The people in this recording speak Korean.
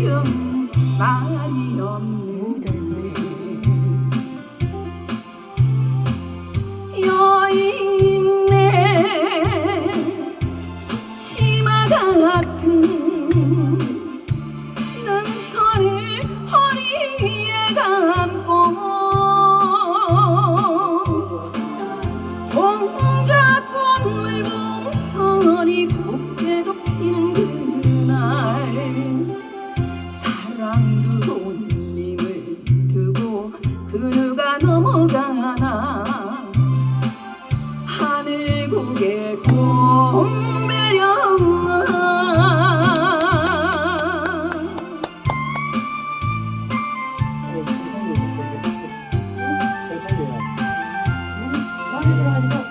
그리움 많이 없는 누가 넘어가나? 하늘 고개 곰배령아 세상에 어? 세상에. 어? 세상에